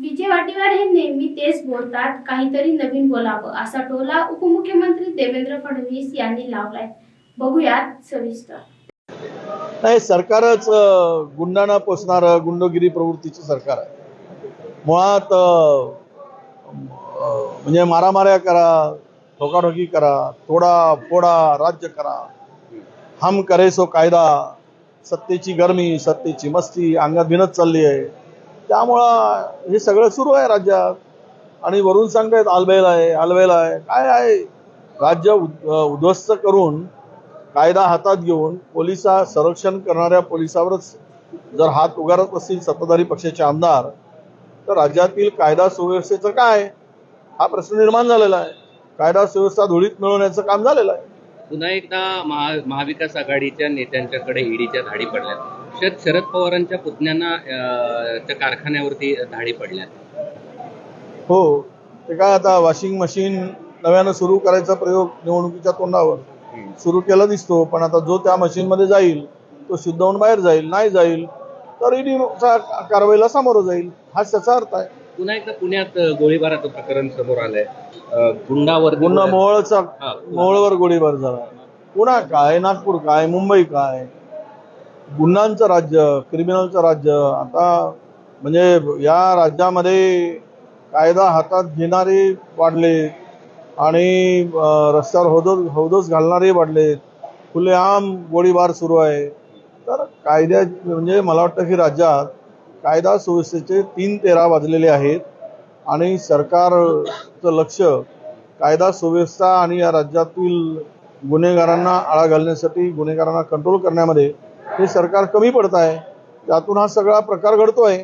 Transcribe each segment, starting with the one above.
विजय वाटीवार हे नेहमी तेच बोलतात काहीतरी नवीन बोलावं असा टोला उपमुख्यमंत्री देवेंद्र फडणवीस यांनी लावलाय. बघूयात सविस्तर. नाही सरकारच अं, गुंडांना पोचणारं गुंडगिरी प्रवृत्तीचं सरकार आहे. मुळात म्हणजे मारामाऱ्या करा ठोकाठोकी करा तोडा फोडा राज्य करा हम करेसो कायदा सत्तेची गरमी सत्तेची मस्ती अंगात भिनत चालली आहे. त्यामुळं हे सगळं सुरू आहे राज्यात. आणि वरून सांगतायत आलबेल आहे आलबेल आहे. काय आहे? राज्य उद- उद्ध्वस्त करून कायदा हातात घेऊन पोलिसा संरक्षण करणाऱ्या पोलिसावरच जर हात उगारत असतील सत्ताधारी पक्षाचे आमदार तर राज्यातील कायदा सुव्यवस्थेचं काय? हा प्रश्न निर्माण झालेला आहे. कायदा सुव्यवस्था धुळीत मिळवण्याचं काम झालेलं आहे. पुन्हा एकदा महा महाविकास आघाडीच्या नेत्यांच्याकडे ईडीच्या धाडी पडल्या शरद शरद पवारांच्या पुतण्यांना त्या कारखान्यावरती धाडी पडल्यात. हो ते काय आता वॉशिंग मशीन नव्यानं सुरू करायचा प्रयोग निवडणुकीच्या तोंडावर. सुरू केला दिसतो पण आता जो त्या मशीनमध्ये जाईल तो शुद्ध होऊन बाहेर जाईल नाही जाईल तर ईडी कारवाईला सामोरं जाईल हाच त्याचा अर्थ आहे. पुन्हा एकदा पुण्यात गोळीबाराचं प्रकरण समोर आलंय. गुंडावर गुन्हा मोहोळचा. मोहोळवर गोळीबार झाला. पुणा काय नागपूर काय मुंबई काय? गुन्ह्यांचं राज्य क्रिमिनलचं राज्य आता म्हणजे या राज्यामध्ये कायदा हातात घेणारे वाढले आणि रस्त्यावर हौदोस हौदोस घालणारे वाढले खुलेआम गोळीबार सुरू आहे. तर कायद्या म्हणजे मला वाटतं की राज्यात कायदा सुव्यवस्थेचे तीन तेरा वाजलेले आहेत आणि सरकारचं लक्ष कायदा सुव्यवस्था आणि या राज्यातील गुन्हेगारांना आळा घालण्यासाठी गुन्हेगारांना कंट्रोल करण्यामध्ये हे सरकार कमी पडत आहे. त्यातून हा सगळा प्रकार घडतोय.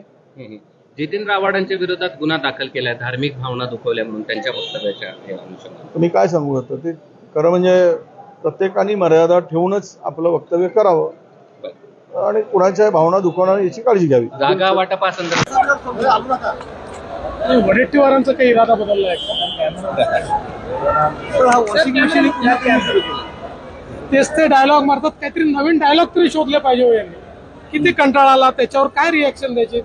जितीन रावाडांच्या विरोधात गुन्हा दाखल केलाय धार्मिक भावना दुखवल्या म्हणून त्यांच्या वक्तव्याच्या हे तुम्ही काय सांगू शकता? ते खरं म्हणजे प्रत्येकाने मर्यादा ठेवूनच आपलं वक्तव्य करावं. आणि कुणाच्या भावना दुखवणार याची काळजी घ्यावी. जागा वाटपासंदर्भात वडेट्टीवारांचा काही इरादा बदलला आहे तेच ते डायलॉग मारतात. काहीतरी नवीन डायलॉग तरी शोधले पाहिजे हो यांनी. किती कंटाळा आला त्याच्यावर काय रिॲक्शन द्यायचे?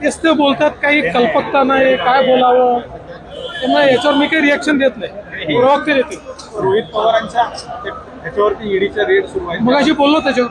तेच ते बोलतात काही कल्पकता नाही काय बोलावं? त्यामुळे याच्यावर मी काही रिॲक्शन देत नाही. प्रवक्ते देतील. रोहित पवारांच्या ह्याच्यावरती ईडीचा रेड सुरू आहे. मग अशी बोललो त्याच्यावर.